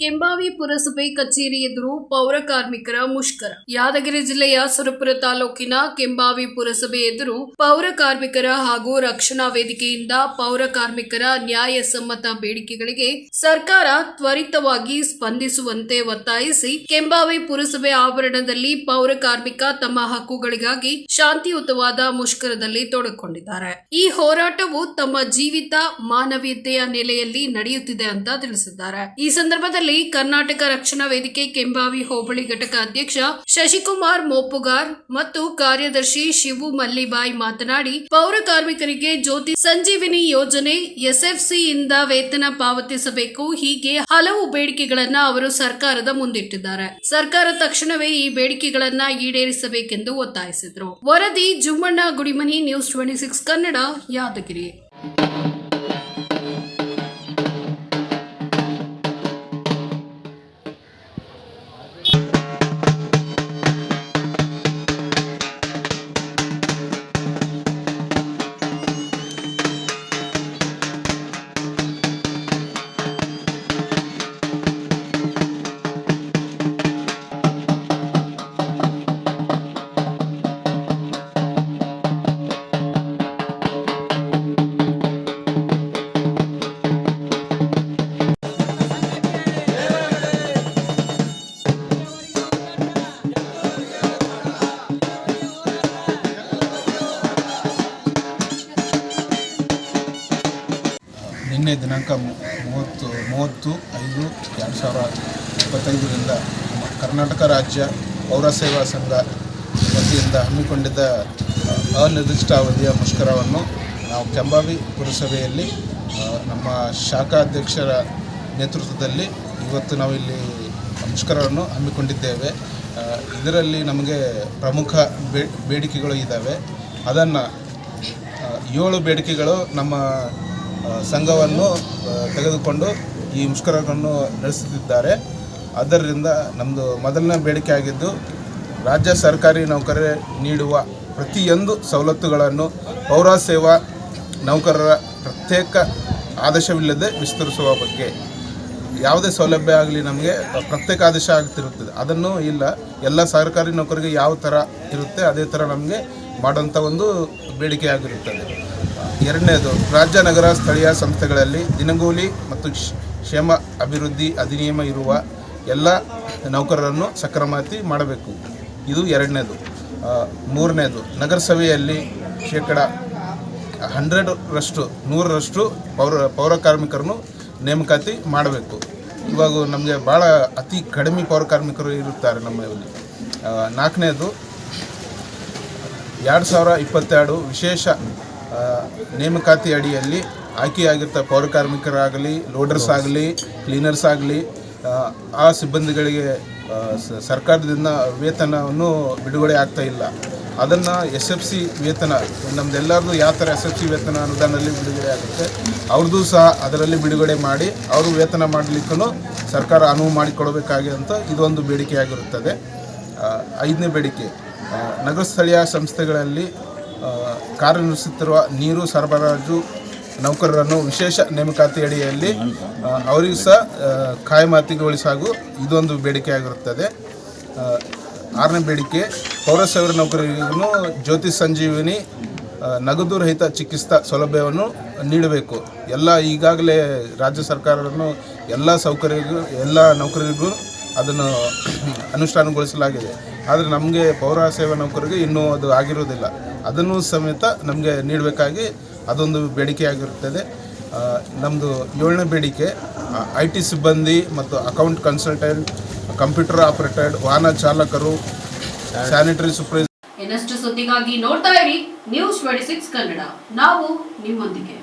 ಕೆಂಬಾವಿ ಪುರಸಭೆ ಕಚೇರಿ ಎದುರು ಪೌರ ಕಾರ್ಮಿಕರ ಮುಷ್ಕರ. ಯಾದಗಿರಿ ಜಿಲ್ಲೆಯ ಸುರಪುರ ತಾಲೂಕಿನ ಕೆಂಬಾವಿ ಪುರಸಭೆ ಎದುರು ಪೌರ ಕಾರ್ಮಿಕರ ಹಾಗೂ ರಕ್ಷಣಾ ವೇದಿಕೆಯಿಂದ ಪೌರ ಕಾರ್ಮಿಕರ ನ್ಯಾಯಸಮ್ಮತ ಬೇಡಿಕೆಗಳಿಗೆ ಸರ್ಕಾರ ತ್ವರಿತವಾಗಿ ಸ್ಪಂದಿಸುವಂತೆ ಒತ್ತಾಯಿಸಿ ಕೆಂಬಾವಿ ಪುರಸಭೆ ಆವರಣದಲ್ಲಿ ಪೌರ ಕಾರ್ಮಿಕ ತಮ್ಮ ಹಕ್ಕುಗಳಿಗಾಗಿ ಶಾಂತಿಯುತವಾದ ಮುಷ್ಕರದಲ್ಲಿ ತೊಡಕೊಂಡಿದ್ದಾರೆ. ಈ ಹೋರಾಟವು ತಮ್ಮ ಜೀವಿತ ಮಾನವೀಯತೆಯ ನೆಲೆಯಲ್ಲಿ ನಡೆಯುತ್ತಿದೆ ಅಂತ ತಿಳಿಸಿದ್ದಾರೆ. ಈ ಸಂದರ್ಭದಲ್ಲಿ ಕರ್ನಾಟಕ ರಕ್ಷಣಾ ವೇದಿಕೆ ಕೆಂಬಾವಿ ಹೋಬಳಿ ಘಟಕ ಅಧ್ಯಕ್ಷ ಶಶಿಕುಮಾರ್ ಮೋಪುಗಾರ್ ಮತ್ತು ಕಾರ್ಯದರ್ಶಿ ಶಿವು ಮಲ್ಲಿಬಾಯಿ ಮಾತನಾಡಿ, ಪೌರ ಕಾರ್ಮಿಕರಿಗೆ ಜ್ಯೋತಿ ಸಂಜೀವಿನಿ ಯೋಜನೆ ಎಸ್ಎಫ್ಸಿಯಿಂದ ವೇತನ ಪಾವತಿಸಬೇಕು. ಹೀಗೆ ಹಲವು ಬೇಡಿಕೆಗಳನ್ನ ಅವರು ಸರ್ಕಾರದ ಮುಂದಿಟ್ಟಿದ್ದಾರೆ. ಸರ್ಕಾರ ತಕ್ಷಣವೇ ಈ ಬೇಡಿಕೆಗಳನ್ನ ಈಡೇರಿಸಬೇಕೆಂದು ಒತ್ತಾಯಿಸಿದರು. ವರದಿ Jummanna Gudimani, news twenty six Kannada, Yadgiri. ನಿನ್ನೆ ದಿನಾಂಕ ಮೂವತ್ತು ಮೂವತ್ತು, ಐದು, ಎರಡು ಸಾವಿರ ಇಪ್ಪತ್ತೈದರಿಂದ ಕರ್ನಾಟಕ ರಾಜ್ಯ ಪೌರ ಸೇವಾ ಸಂಘ ವತಿಯಿಂದ ಹಮ್ಮಿಕೊಂಡಿದ್ದ ಅನಿರ್ದಿಷ್ಟ ಅವಧಿಯ ಮುಷ್ಕರವನ್ನು ನಾವು ಕೆಂಬಾವಿ ಪುರಸಭೆಯಲ್ಲಿ ನಮ್ಮ ಶಾಖಾ ಅಧ್ಯಕ್ಷರ ನೇತೃತ್ವದಲ್ಲಿ ಇವತ್ತು ನಾವು ಇಲ್ಲಿ ಮುಷ್ಕರವನ್ನು ಹಮ್ಮಿಕೊಂಡಿದ್ದೇವೆ. ಇದರಲ್ಲಿ ನಮಗೆ ಪ್ರಮುಖ ಬೇಡಿಕೆಗಳು ಇದ್ದಾವೆ. ಅದನ್ನು ಏಳು ಬೇಡಿಕೆಗಳು ನಮ್ಮ ಸಂಘವನ್ನು ತೆಗೆದುಕೊಂಡು ಈ ಮುಷ್ಕರವನ್ನು ನಡೆಸುತ್ತಿದ್ದಾರೆ. ಆದ್ದರಿಂದ ನಮ್ಮದು ಮೊದಲನೇ ಬೇಡಿಕೆ ಆಗಿದ್ದು, ರಾಜ್ಯ ಸರ್ಕಾರಿ ನೌಕರರೇ ನೀಡುವ ಪ್ರತಿಯೊಂದು ಸವಲತ್ತುಗಳನ್ನು ಪೌರ ಸೇವಾ ನೌಕರರ ಪ್ರತ್ಯೇಕ ಆದೇಶವಿಲ್ಲದೆ ವಿಸ್ತರಿಸುವ ಬಗ್ಗೆ. ಯಾವುದೇ ಸೌಲಭ್ಯ ಆಗಲಿ ನಮಗೆ ಪ್ರತ್ಯೇಕ ಆದೇಶ ಆಗ್ತಿರುತ್ತದೆ. ಅದನ್ನು ಇಲ್ಲ, ಎಲ್ಲ ಸರ್ಕಾರಿ ನೌಕರಿಗೆ ಯಾವ ಥರ ಇರುತ್ತೆ, ಅದೇ ಥರ ನಮಗೆ ಮಾಡೋಂಥ ಒಂದು ಬೇಡಿಕೆ ಆಗಿರುತ್ತದೆ ಎರಡನೇದು, ರಾಜ್ಯ ನಗರ ಸ್ಥಳೀಯ ಸಂಸ್ಥೆಗಳಲ್ಲಿ ದಿನಗೂಲಿ ಮತ್ತು ಕ್ಷ- ಕ್ಷೇಮ ಅಭಿವೃದ್ಧಿ ಅಧಿನಿಯಮ ಇರುವ ಎಲ್ಲ ನೌಕರರನ್ನು ಸಕ್ರಮಾತಿ ಮಾಡಬೇಕು. ಇದು ಎರಡನೇದು. ಮೂರನೇದು, ನಗರಸಭೆಯಲ್ಲಿ ಶೇಕಡ ಹಂಡ್ರೆಡ್ರಷ್ಟು ನೂರರಷ್ಟು ಪೌರ ಪೌರ ಕಾರ್ಮಿಕರನ್ನು ನೇಮಕಾತಿ ಮಾಡಬೇಕು. ಇವಾಗ ನಮಗೆ ಭಾಳ ಅತಿ ಕಡಿಮೆ ಪೌರ ಕಾರ್ಮಿಕರು ಇರುತ್ತಾರೆ ನಮ್ಮಲ್ಲಿ. ನಾಲ್ಕನೇದು ಎರಡು ಸಾವಿರ ಇಪ್ಪತ್ತೆರಡು ವಿಶೇಷ ನೇಮಕಾತಿ ಅಡಿಯಲ್ಲಿ ಆಯ್ಕೆಯಾಗಿರ್ತ ಪೌರ ಕಾರ್ಮಿಕರಾಗಲಿ ಲೋಡರ್ಸ್ ಆಗಲಿ ಕ್ಲೀನರ್ಸ್ ಆಗಲಿ, ಆ ಸಿಬ್ಬಂದಿಗಳಿಗೆ ಸರ್ಕಾರದಿಂದ ವೇತನವನ್ನು ಬಿಡುಗಡೆ ಆಗ್ತಾ ಇಲ್ಲ. ಅದನ್ನು ಎಸ್ ಎಫ್ ಸಿ ವೇತನ, ನಮ್ದೆಲ್ಲರದು ಯಾವ ಥರ ಎಸ್ ಎಫ್ ಸಿ ವೇತನ ಅನುದಾನದಲ್ಲಿ ಬಿಡುಗಡೆ ಆಗುತ್ತೆ ಅವ್ರದ್ದು ಸಹ ಅದರಲ್ಲಿ ಬಿಡುಗಡೆ ಮಾಡಿ, ಅವರು ವೇತನ ಮಾಡಲಿಕ್ಕೂ ಸರ್ಕಾರ ಅನುವು ಮಾಡಿಕೊಡಬೇಕಾಗಿ ಅಂತ ಇದೊಂದು ಬೇಡಿಕೆಯಾಗಿರುತ್ತದೆ. ಐದನೇ ಬೇಡಿಕೆ ನಗರ ಸ್ಥಳೀಯ ಸಂಸ್ಥೆಗಳಲ್ಲಿ ಕಾರ್ಯನಿರ್ವಹಿಸುತ್ತಿರುವ ನೀರು ಸರಬರಾಜು ನೌಕರರನ್ನು ವಿಶೇಷ ನೇಮಕಾತಿ ಅಡಿಯಲ್ಲಿ ಅವರಿಗೂ ಸಹ ಕಾಯಮಾತಿಗೊಳಿಸಾಗು ಇದೊಂದು ಬೇಡಿಕೆಯಾಗಿರುತ್ತದೆ. ಆರನೇ ಬೇಡಿಕೆ ಪೌರಸಾಗರ ನೌಕರರಿಗೂ ಜ್ಯೋತಿ ಸಂಜೀವಿನಿ ನಗದು ರಹಿತ ಚಿಕಿತ್ಸಾ ಸೌಲಭ್ಯವನ್ನು ನೀಡಬೇಕು. ಎಲ್ಲ ಈಗಾಗಲೇ ರಾಜ್ಯ ಸರ್ಕಾರವನ್ನು ಎಲ್ಲ ಸೌಕರ್ಯಗೂ ಎಲ್ಲ ನೌಕರರಿಗೂ ಅದನ್ನು ಅನುಷ್ಠಾನಗೊಳಿಸಲಾಗಿದೆ. ಆದರೆ ನಮಗೆ ಪೌರ ಸೇವಾ ನೌಕರರಿಗೆ ಇನ್ನೂ ಅದು ಆಗಿರೋದಿಲ್ಲ. ಅದನ್ನು ಸಮೇತ ನಮಗೆ ನೀಡಬೇಕಾಗಿ ಅದೊಂದು ಬೇಡಿಕೆಯಾಗಿರುತ್ತದೆ ನಮ್ಮದು ಏಳನೇ ಬೇಡಿಕೆ ಐ ಟಿ ಸಿಬ್ಬಂದಿ ಮತ್ತು ಅಕೌಂಟ್ ಕನ್ಸಲ್ಟೆಂಟ್, ಕಂಪ್ಯೂಟರ್ ಆಪರೇಟರ್ ವಾಹನ ಚಾಲಕರು, ಸ್ಯಾನಿಟರಿ ಸೂಪರ್ವೈಸರ್. ಇನ್ನಷ್ಟು ಸುದ್ದಿಗಾಗಿ ನೋಡ್ತಾ ಇರಿ ನ್ಯೂಸ್ ಟ್ವೆಂಟಿ ಸಿಕ್ಸ್ ಕನ್ನಡ. ನಾವು ನಿಮ್ಮೊಂದಿಗೆ.